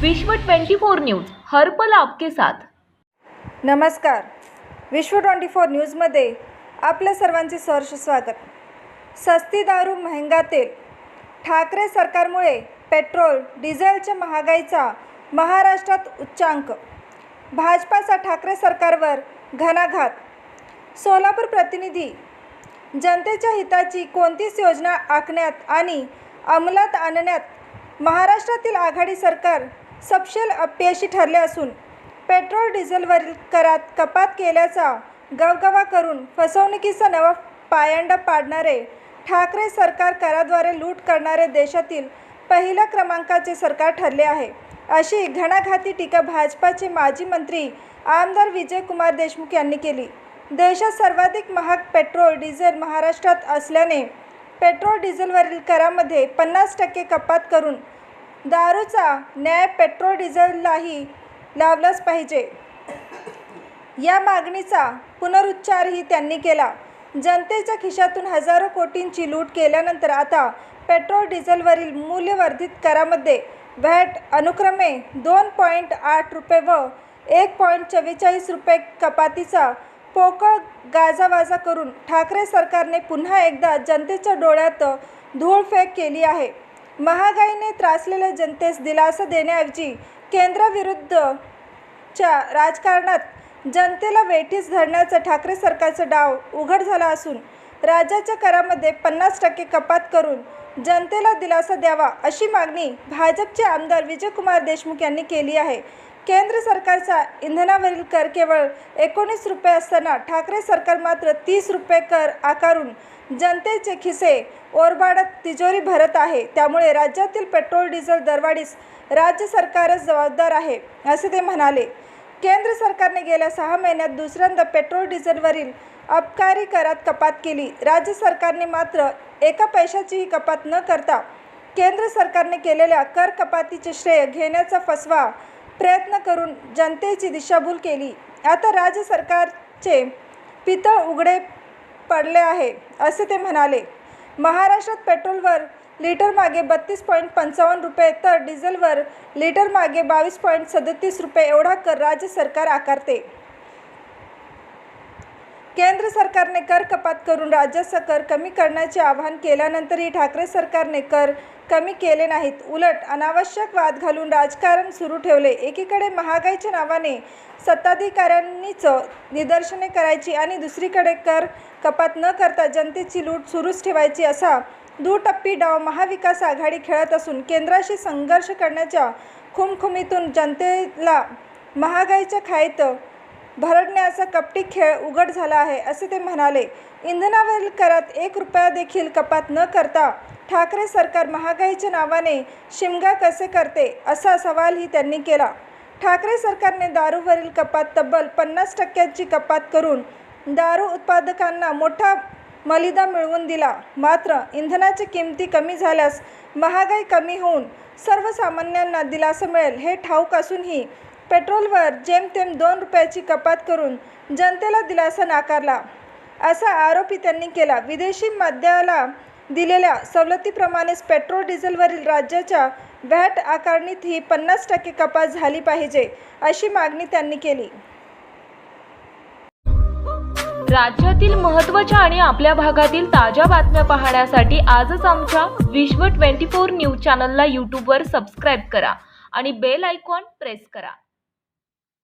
विश्व 24 न्यूज हर्पल आपके साथ. नमस्कार. विश्व ट्वेंटी फोर न्यूजमध्ये आपल्या सर्वांचे सहर्ष स्वागत. सस्ती दारू महंगा तेल. ठाकरे सरकारमुळे पेट्रोल डिझेलच्या महागाईचा महाराष्ट्रात उच्चांक. भाजपाचा ठाकरे सरकारवर घणाघात. सोलापूर प्रतिनिधी जनतेच्या हिताची कोणतीच योजना आखण्यात आणि अंमलात आणण्यात महाराष्ट्रातील आघाडी सरकार सपशेल अपयशी ठरले असून पेट्रोल डिझेलवरील करात कपात केल्याचा गवगवा करून फसवणुकीचा नवा पायंडा पाडणारे ठाकरे सरकार कराद्वारे लूट करणारे देशातील पहिल्या क्रमांकाचे सरकार ठरले आहे. अशी घणाघाती टीका भाजपाचे माजी मंत्री आमदार विजयकुमार देशमुख यांनी केली. देशात सर्वाधिक महाग पेट्रोल डिझेल महाराष्ट्रात असल्याने पेट्रोल डिझेलवरील करामध्ये पन्नास टक्के कपात करून दारूचा न्याय पेट्रोल डिझेललाही लावलाच पाहिजे. या मागणीचा पुनरुच्चारही त्यांनी केला. जनतेच्या खिशातून हजारो कोटींची लूट केल्यानंतर आता पेट्रोल डिझेलवरील मूल्यवर्धित करामध्ये व्हॅट अनुक्रमे दोन पॉईंट आठ रुपये व एक पॉईंट चव्वेचाळीस रुपये कपातीचा पोकळ गाजावाजा करून ठाकरे सरकारने पुन्हा एकदा जनतेच्या डोळ्यात धूळफेक केली आहे. महागाईने त्रासलेल्या जनतेस दिलासा देण्याऐवजी केंद्राविरुद्धच्या राजकारणात जनतेला वेठीस धरण्याचा ठाकरे सरकारचा डाव उघड झाला असून राज्याच्या करामध्ये पन्नास टक्के कपात करून जनतेला दिलासा द्यावा अशी मागणी भाजपचे आमदार विजयकुमार देशमुख यांनी केली आहे. केंद्र सरकारचा इंधनावरील कर केवळ एकोणीस रुपये असताना ठाकरे सरकार मात्र तीस रुपये कर आकारून जनतेचे खिसे ओरबाडत तिजोरी भरत आहे. त्यामुळे राज्यातील पेट्रोल डिझेल दरवाढीस राज्य सरकारच जबाबदार आहे असे ते म्हणाले. केंद्र सरकारने गेल्या सहा महिन्यात दुसऱ्यांदा पेट्रोल डिझेलवरील अबकारी करात कपात केली. राज्य सरकारने मात्र एका पैशाचीही कपात न करता केंद्र सरकारने केलेल्या कर कपातीचे श्रेय घेण्याचा फसवा प्रयत्न करून जनतेची दिशाभूल केली. आता राज्य सरकारचे पितळ उघडे पडले आहे असे ते म्हणाले. महाराष्ट्रात पेट्रोलवर लिटर मागे बत्तीस पॉईंट पंचावन्न रुपये तर डिझेलवर लिटर मागे बावीस पॉईंट सदतीस रुपये एवढा कर राज्य सरकार आकारते. केंद्र सरकारने कर कपात करून राज्याचा कर कमी करण्याचे आवाहन केल्यानंतरही ठाकरे सरकारने कर कमी केले नाहीत. उलट अनावश्यक वाद घालून राजकारण सुरू ठेवले. एकीकडे महागाईच्या नावाने सत्ताधिकाऱ्यांनीच निदर्शने करायची आणि दुसरीकडे कर कपात न करता जनतेची लूट सुरूच ठेवायची असा दुटप्पी डाव महाविकास आघाडी खेळत असून केंद्राशी संघर्ष करण्याच्या खुमखुमीतून जनतेला महागाईच्या खाईत भरडण्याचा कपटी खेळ उघड झाला आहे असे ते म्हणाले. इंधनावरील करात एक रुपया देखील कपात न करता ठाकरे सरकार महागाईच्या नावाने शिमगा कसे करते असा सवालही त्यांनी केला. ठाकरे सरकारने दारूवरील कपात तब्बल पन्नास टक्क्यांची कपात करून दारू उत्पादकांना मोठा मलिदा मिळवून दिला. मात्र इंधनाच्या किमती कमी झाल्यास महागाई कमी होऊन सर्वसामान्यांना दिलासा मिळेल हे ठाऊक असूनही पेट्रोलवर जेमतेम दोन रुपयाची कपात करून जनतेला दिलासा नाकारला. असा आरोपही त्यांनी केला. विदेशी मद्याला दिलेल्या सवलतीप्रमाणेच पेट्रोल डिझेलवरील राज्याच्या व्हॅट आकारणीतही पन्नास टक्के कपात झाली पाहिजे अशी मागणी त्यांनी केली. राज्यातील महत्त्वाच्या आणि आपल्या भागातील ताज्या बातम्या पाहण्यासाठी आजच आमच्या विश्व 24 न्यूज चॅनलला यूट्यूबवर सबस्क्राईब करा आणि बेल आयकॉन प्रेस करा.